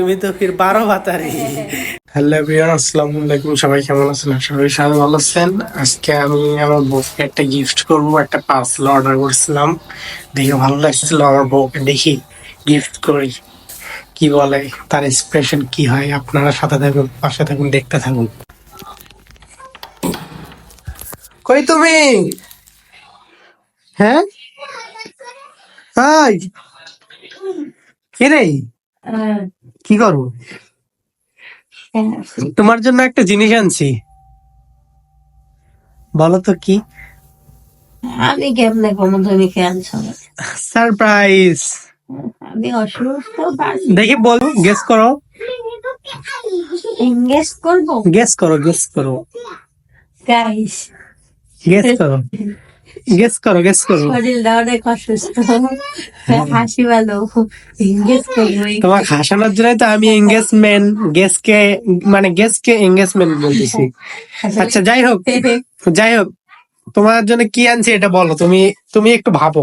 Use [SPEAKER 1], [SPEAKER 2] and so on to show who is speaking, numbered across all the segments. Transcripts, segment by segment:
[SPEAKER 1] তুমি তো ফির বারো বাতারি। হ্যালো আসসালামু আলাইকুম। সবাই কেমন আছেন? সবাই ভালো আছেন। আজকে আমি আমার বউকে একটা গিফট করব, একটা পার্সেল অর্ডার দেখে ভালো লাগছিল, আমার বউকে দেখি গিফট করি। কি বলে, তার এক্সপ্রেশন কি হয়, আপনারা সাথে থাকুন, পাশে থাকুন, দেখতে থাকুন। কই তুমি? হ্যাঁ? হাই কি করব তোমার জন্য একটা জিনিস আনছি। বলো তো কি?
[SPEAKER 2] আমি কেমনে কোনো তুমি খেয়ালছ
[SPEAKER 1] সারপ্রাইজ
[SPEAKER 2] আমি অসুস্থ
[SPEAKER 1] দেখি বল গেস করো।
[SPEAKER 2] ইংগেজ করব?
[SPEAKER 1] গেস করো গেস করো।
[SPEAKER 2] গাইস
[SPEAKER 1] গেস করো। গেস করো গেস করো।
[SPEAKER 2] শরীরটা অনেক অসুস্থ হাসি ভালো ইংগেজ করব
[SPEAKER 1] তোমার হাসানোর জন্য তো আমি এঙ্গেজমেন্ট গেসকে মানে গেসকে এঙ্গেজমেন্ট বলতেছি। আচ্ছা যাই হোক যাই হোক তোমার জন্য কি আনছি এটা বলো তুমি তুমি একটু ভাবো।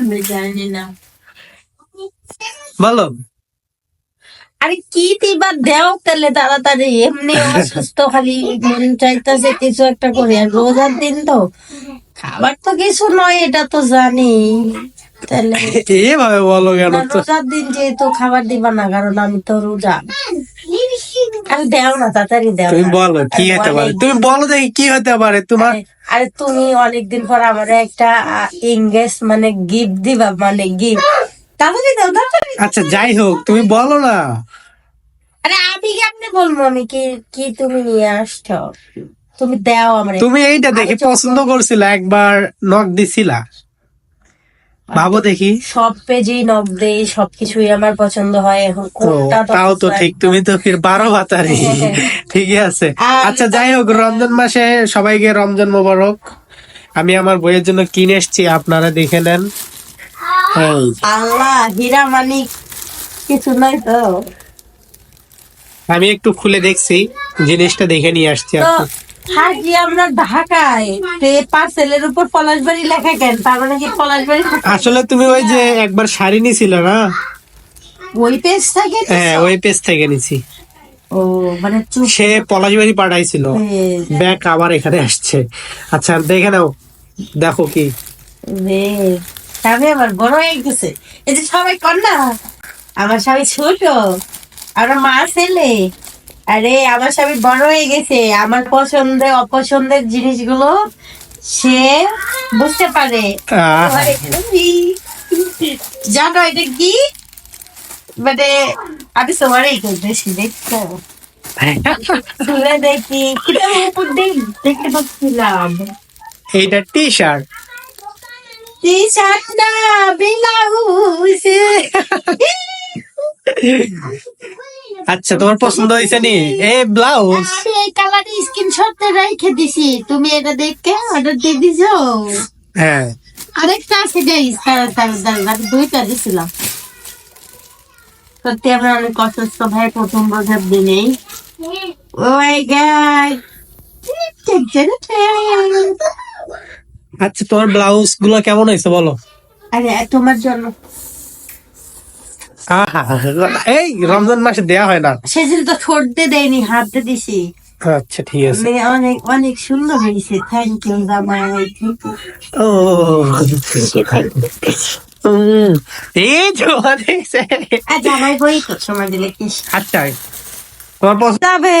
[SPEAKER 2] আমি জানি না।
[SPEAKER 1] বলো।
[SPEAKER 2] আরে কি দিবা? দেও তাহলে তাড়াতাড়ি। এমনি অসুস্থ খালি মন চাইতেছে কিছু একটা করি। আর রোজার দিন তো খাবার তো কিছু নয় এটা তো জানি। তাহলে
[SPEAKER 1] এভাবে বলো কেন
[SPEAKER 2] রোজার দিন যেহেতু খাবার দিবা না কারণ আমি তো রোজা। আরে দেও না তাড়াতাড়ি দেও
[SPEAKER 1] তুমি বলো কি হতে পারে? তুমি বলো দেখি কি হতে পারে তোমার।
[SPEAKER 2] আরে- তুমি অনেকদিন পর আমার একটা ইংগেজ মানে গিফট দিবা মানে গিফট দাও তাড়াতাড়ি
[SPEAKER 1] আচ্ছা যাই হোক তুমি বলো না।
[SPEAKER 2] আরে আমি কেমনে বলব? আমি কি কি তুমি নিয়ে আসছো? তুমি দাও আমার।
[SPEAKER 1] তুমি এইটা দেখে পছন্দ করছিলা একবার নক দিছিলা। ভাবো দেখি।
[SPEAKER 2] সব পেজেই নক দেই সবকিছুই আমার পছন্দ হয়। এখন কোনটা
[SPEAKER 1] তাও তো ঠিক তুমি তো ফির বারো বাতারি ঠিকই আছে। আচ্ছা যাই হোক রমজান মাসে সবাইকে রমজান মোবারক। আমি আমার বইয়ের জন্য কিনে এসছি আপনারা দেখে নেন।
[SPEAKER 2] আল্লাহ হীরা মানিক কিছু নাই তো।
[SPEAKER 1] আমি একটু খুলে দেখছি জিনিসটা দেখে নিয়ে আসছি
[SPEAKER 2] হাজি আমরা ঢাকায় পার্সেলের উপর পলাশবাড়ি লেখা কেন? তার মানে কি পলাশবাড়ি
[SPEAKER 1] আসলে তুমি ওই যে একবার শাড়ি নিছিল না?
[SPEAKER 2] ওই পেজ থাকে?
[SPEAKER 1] হ্যাঁ ওই পেজ থেকে নিছি।
[SPEAKER 2] ও মানে
[SPEAKER 1] সে পলাশবাড়ি পাঠাইছিল। ব্যাগ আবার এখানে আসছে। আচ্ছা দেখে নাও। দেখো কি।
[SPEAKER 2] রে স্বামী আমার বড় হয়ে গেছে। এই যে সবাই কর না আমার স্বামী ছোট আমার মা ছেলে। আরে আমার স্বামী বড় হয়ে গেছে। আমার পছন্দের অপছন্দের জিনিসগুলো সে বুঝতে পারে। জানো এটা কি? মানে আমি তোমারই করতেছি দেখছ দেখি দেখতে পাচ্ছিলাম
[SPEAKER 1] এইটা টি শার্ট
[SPEAKER 2] টি শার্ট না ব্লাউজ
[SPEAKER 1] আচ্ছা তোমার পছন্দ হয়েছে নি? এ ব্লাউজ।
[SPEAKER 2] আমি এই কালারে স্ক্রিনশট রেখে দিছি। তুমি এটা দেখে অর্ডার দিয়ে দিছো?
[SPEAKER 1] হ্যাঁ।
[SPEAKER 2] আরেকটা আছে গাইস তার তার তার দুইটা দিছিলাম। সত্যি আমরা অনেক অসুস্থ ভাই প্রথম বোঝার দিনেই। ও মাই গড
[SPEAKER 1] আচ্ছা তোমার ব্লাউজগুলো কেমন হয়েছে বলো?
[SPEAKER 2] আরে তোমার জন্য।
[SPEAKER 1] এই রমজান মাসে দেয়া হয় না।
[SPEAKER 2] সেদিন তো ঠোঁট দিয়ে দেয়নি হাত দিয়ে দিছি।
[SPEAKER 1] আচ্ছা ঠিক আছে।
[SPEAKER 2] মানে অনেক অনেক সুন্দর হয়েছে। থ্যাংক ইউ জামাই।
[SPEAKER 1] ও এই
[SPEAKER 2] জামাই বই তো সময় দিলে কি?
[SPEAKER 1] আচ্ছা তোমার পছন্দ
[SPEAKER 2] যাবে।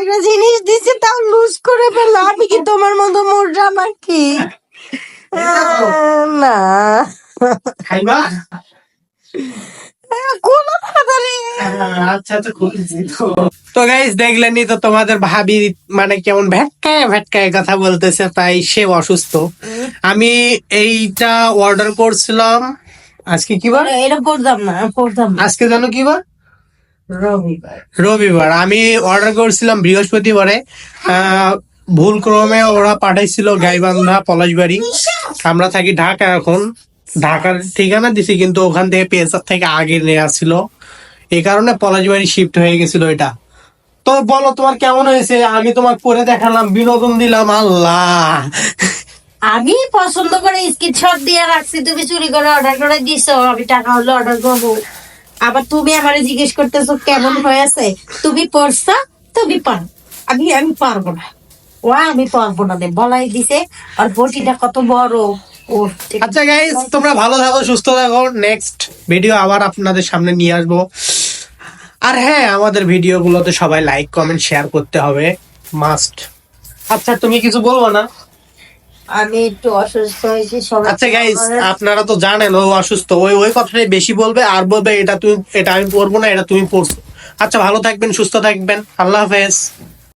[SPEAKER 2] একটা জিনিস দিছে তাও লুজ করে ফেলল। আমি কি তোমার মতো মোটা নাকি? না।
[SPEAKER 1] খাইবা? আচ্ছা আচ্ছা তো। তো গাইস দেখলেনই তো তোমাদের ভাবি মানে কেমন ভ্যাটকায় ভ্যাটকায় কথা বলতেছে তাই সে অসুস্থ। আমি এইটা অর্ডার করছিলাম। আজকে কি বার?
[SPEAKER 2] এটা পড়তাম না না।
[SPEAKER 1] আজকে জানো কি বার?
[SPEAKER 2] রবিবার।
[SPEAKER 1] আমি অর্ডার করছিলাম বৃহস্পতিবারে। আহ, ভুল ক্রমে ওরা পাঠাইছিল গাইবান্ধা পলাশবাড়ি। আমরা থাকি ঢাকা এখন। ঢাকার ঠিকানা দিছি কিন্তু ওখান থেকে পেশার থেকে আগে নেওয়া ছিল। এই কারণে পলাশবাড়ি শিফট হয়ে গেছিল এটা। তো বলো তোমার কেমন হয়েছে? আমি তোমার পরে দেখালাম বিনোদন দিলাম আল্লাহ।
[SPEAKER 2] আমি পছন্দ করে স্ক্রিনশট দিয়ে রাখছি। তুমি চুরি করে অর্ডার করে দিছো আমি টাকা হলে অর্ডার করব। আবার তুমি আমারে জিজ্ঞেস করতেছো কেমন হয়েছে? তুমি পড়ছো? তুমি পারো। আমি আমি পারব না। ও আমি পারব না বলাই দিছে আর বটিটা কত বড়।
[SPEAKER 1] আচ্ছা গাইস তোমরা ভালো থাকো সুস্থ থাকো। নেক্সট ভিডিও আবার আপনাদের সামনে নিয়ে আসব। আর হ্যাঁ আমাদের ভিডিও গুলোতে সবাই লাইক কমেন্ট শেয়ার করতে হবে। মাস্ট আচ্ছা তুমি কিছু বলব না?
[SPEAKER 2] আমি একটু অসুস্থ হয়েছি
[SPEAKER 1] আচ্ছা গাইস আপনারা তো জানেন ও অসুস্থ। ওই ওই কথাটাই বেশি বলবে আর বলবে এটা তুমি এটা আমি পড়ব না এটা তুমি পড়ছো আচ্ছা ভালো থাকবেন সুস্থ থাকবেন। আল্লাহ হাফেজ।